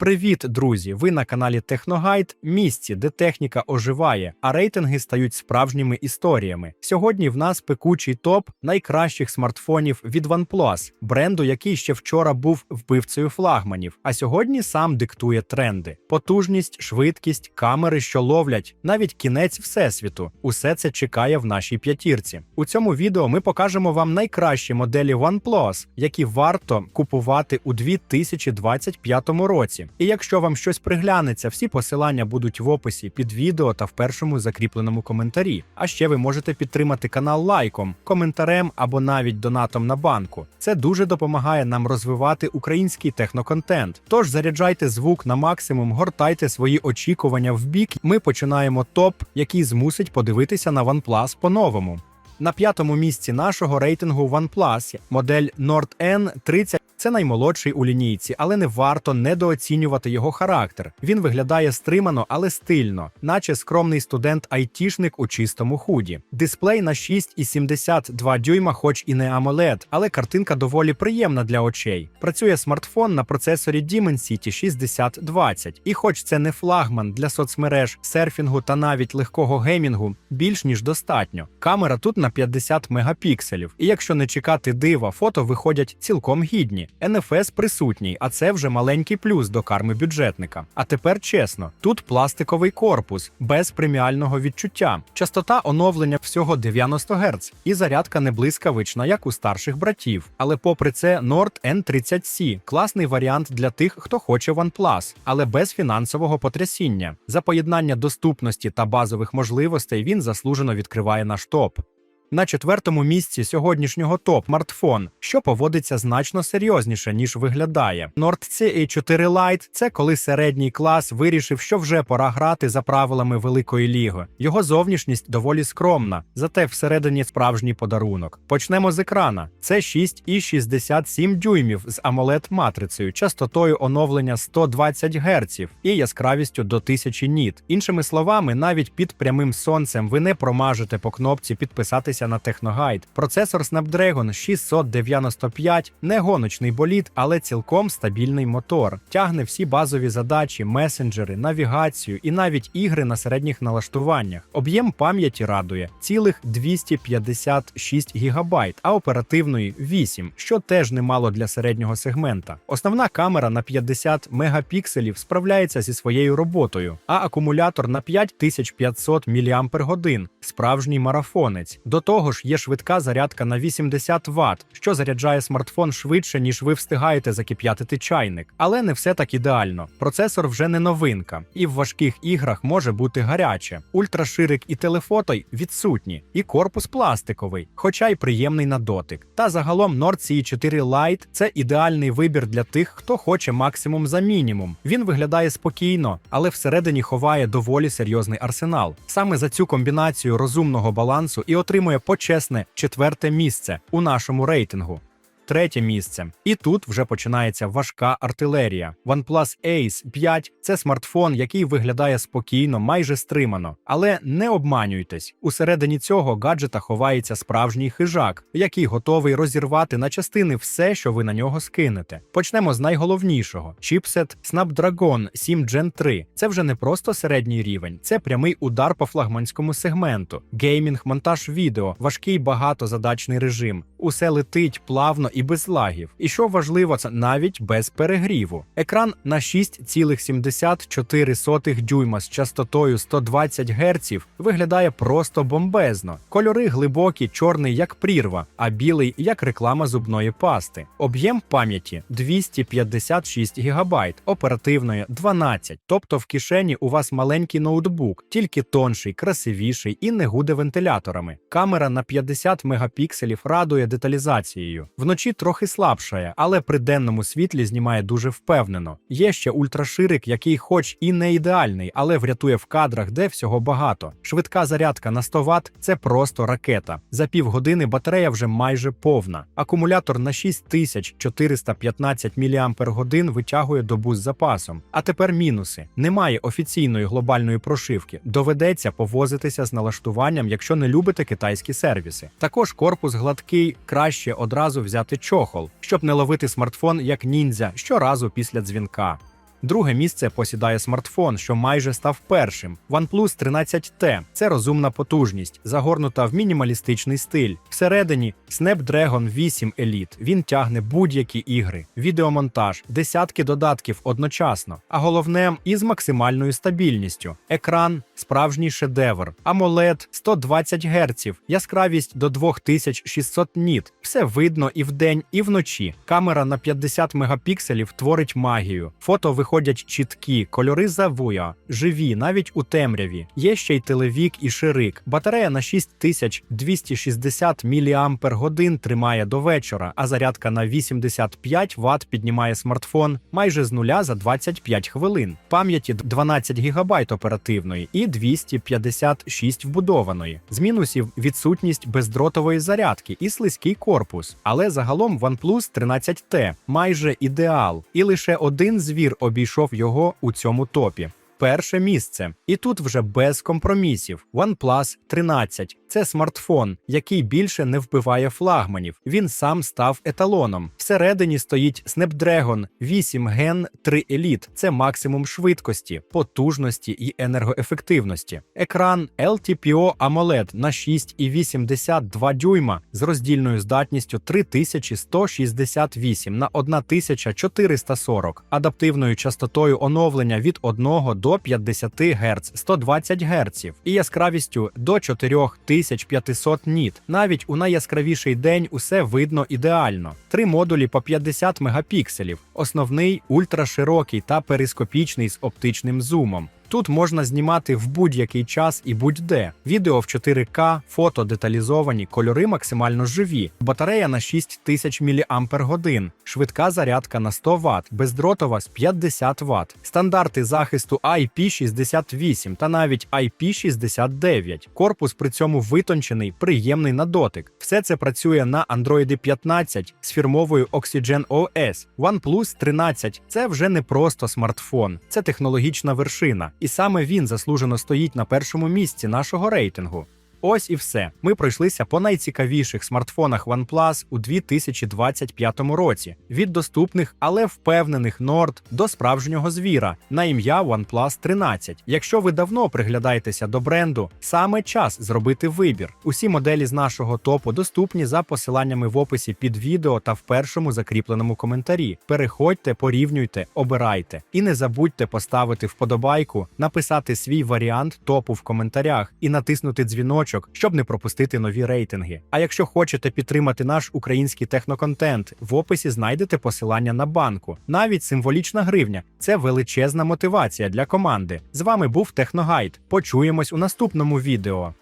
Привіт, друзі! Ви на каналі Техногайд, місці, де техніка оживає, а рейтинги стають справжніми історіями. Сьогодні в нас пекучий топ найкращих смартфонів від OnePlus, бренду, який ще вчора був вбивцею флагманів, а сьогодні сам диктує тренди: потужність, швидкість, камери, що ловлять, навіть кінець всесвіту. Усе це чекає в нашій п'ятірці. У цьому відео ми покажемо вам найкращі моделі OnePlus, які варто купувати у 2025 році. І якщо вам щось приглянеться, всі посилання будуть в описі під відео та в першому закріпленому коментарі. А ще ви можете підтримати канал лайком, коментарем або навіть донатом на банку. Це дуже допомагає нам розвивати український техноконтент. Тож заряджайте звук на максимум, гортайте свої очікування в бік. Ми починаємо топ, який змусить подивитися на OnePlus по-новому. На п'ятому місці нашого рейтингу OnePlus модель Nord N30 це наймолодший у лінійці, але не варто недооцінювати його характер. Він виглядає стримано, але стильно, наче скромний студент-айтішник у чистому худі. Дисплей на 6,72 дюйма, хоч і не AMOLED, але картинка доволі приємна для очей. Працює смартфон на процесорі Dimensity 6020. І хоч це не флагман для соцмереж, серфінгу та навіть легкого геймінгу, більш ніж достатньо. Камера тут на 50 мегапікселів. І якщо не чекати дива, фото виходять цілком гідні. NFS присутній, а це вже маленький плюс до карми бюджетника. А тепер чесно, тут пластиковий корпус без преміального відчуття. Частота оновлення всього 90 Гц, і зарядка не блискавична, як у старших братів. Але попри це, Nord N30C класний варіант для тих, хто хоче OnePlus, але без фінансового потрясіння. За поєднання доступності та базових можливостей він заслужено відкриває наш топ. На четвертому місці сьогоднішнього топ смартфон, що поводиться значно серйозніше, ніж виглядає. Nord CA4 Lite – це коли середній клас вирішив, що вже пора грати за правилами великої ліги. Його зовнішність доволі скромна, зате всередині справжній подарунок. Почнемо з екрана. Це 6,67 дюймів з amoled матрицею, частотою оновлення 120 Гц і яскравістю до 1000 ніт. Іншими словами, навіть під прямим сонцем ви не промажете по кнопці підписатися на Техногайд. Процесор Snapdragon 695, не гоночний болід, але цілком стабільний мотор. Тягне всі базові задачі, месенджери, навігацію і навіть ігри на середніх налаштуваннях. Об'єм пам'яті радує цілих 256 ГБ, а оперативної 8, що теж немало для середнього сегмента. Основна камера на 50 мегапікселів справляється зі своєю роботою, а акумулятор на 5500 мАч – справжній марафонець. До того ж, є швидка зарядка на 80 Вт, що заряджає смартфон швидше, ніж ви встигаєте закип'ятити чайник. Але не все так ідеально. Процесор вже не новинка, і в важких іграх може бути гаряче. Ультраширик і телефото відсутні, і корпус пластиковий, хоча й приємний на дотик. Та загалом Nord CE4 Lite – це ідеальний вибір для тих, хто хоче максимум за мінімум. Він виглядає спокійно, але всередині ховає доволі серйозний арсенал. Саме за цю комбінацію розумного балансу і отримує почесне четверте місце у нашому рейтингу. Третє місце. І тут вже починається важка артилерія. OnePlus Ace 5 це смартфон, який виглядає спокійно, майже стримано. Але не обманюйтесь, усередині цього гаджета ховається справжній хижак, який готовий розірвати на частини все, що ви на нього скинете. Почнемо з найголовнішого: чіпсет Snapdragon 7 Gen 3. Це вже не просто середній рівень, це прямий удар по флагманському сегменту. Геймінг, монтаж відео, важкий багатозадачний режим. Усе летить плавно без лагів. І що важливо, це навіть без перегріву. Екран на 6,74 дюйма з частотою 120 Гц виглядає просто бомбезно. Кольори глибокі, чорний як прірва, а білий як реклама зубної пасти. Об'єм пам'яті 256 ГБ, оперативної 12. Тобто в кишені у вас маленький ноутбук, тільки тонший, красивіший і не гуде вентиляторами. Камера на 50 мегапікселів радує деталізацією. Вночі трохи слабшає, але при денному світлі знімає дуже впевнено. Є ще ультраширик, який, хоч і не ідеальний, але врятує в кадрах, де всього багато. Швидка зарядка на 100 Вт – це просто ракета. За півгодини батарея вже майже повна. Акумулятор на 6415 мАч витягує добу з запасом. А тепер мінуси: немає офіційної глобальної прошивки. Доведеться повозитися з налаштуванням, якщо не любите китайські сервіси. Також корпус гладкий, краще одразу взяти чохол, щоб не ловити смартфон як ніндзя щоразу після дзвінка. Друге місце посідає смартфон, що майже став першим. OnePlus 13T – це розумна потужність, загорнута в мінімалістичний стиль. Всередині Snapdragon 8 Elite. Він тягне будь-які ігри, відеомонтаж, десятки додатків одночасно. А головне із максимальною стабільністю. Екран справжній шедевр, AMOLED 120 Гц, яскравість до 2600 ніт. Все видно і вдень, і вночі. Камера на 50 мегапікселів творить магію. Фото виходять чіткі, кольори завуя, живі, навіть у темряві. Є ще й телевік і ширик. Батарея на 6260 мАч тримає до вечора, а зарядка на 85 Вт піднімає смартфон майже з нуля за 25 хвилин. Пам'яті 12 ГБ оперативної і 256 вбудованої. З мінусів відсутність бездротової зарядки і слизький корпус. Але загалом OnePlus 13T майже ідеал, і лише один звір обійшов його у цьому топі. Перше місце, і тут вже без компромісів. OnePlus 13 – це смартфон, який більше не вбиває флагманів. Він сам став еталоном. Всередині стоїть Snapdragon 8 Gen 3 Elite. Це максимум швидкості, потужності і енергоефективності. Екран LTPO AMOLED на 6,82 дюйма з роздільною здатністю 3168 на 1440, адаптивною частотою оновлення від 1 до 50 Гц 120 Гц і яскравістю до 4500 ніт. Навіть у найяскравіший день усе видно ідеально. Три модулі по 50 мегапікселів, основний ультраширокий та перископічний з оптичним зумом. Тут можна знімати в будь-який час і будь-де. Відео в 4К, фото деталізовані, кольори максимально живі, батарея на 6000 мАч, швидка зарядка на 100 Вт, бездротова з 50 Вт, стандарти захисту IP68 та навіть IP69. Корпус при цьому витончений, приємний на дотик. Все це працює на Android 15 з фірмовою Oxygen OS. OnePlus 13 це вже не просто смартфон, це технологічна вершина. І саме він заслужено стоїть на першому місці нашого рейтингу. Ось і все. Ми пройшлися по найцікавіших смартфонах OnePlus у 2025 році. Від доступних, але впевнених Nord до справжнього звіра на ім'я OnePlus 13. Якщо ви давно приглядаєтеся до бренду, саме час зробити вибір. Усі моделі з нашого топу доступні за посиланнями в описі під відео та в першому закріпленому коментарі. Переходьте, порівнюйте, обирайте. І не забудьте поставити вподобайку, написати свій варіант топу в коментарях і натиснути дзвіночок щоб не пропустити нові рейтинги. А якщо хочете підтримати наш український техноконтент, в описі знайдете посилання на банку. Навіть символічна гривня це величезна мотивація для команди. З вами був Техногайд. Почуємось у наступному відео.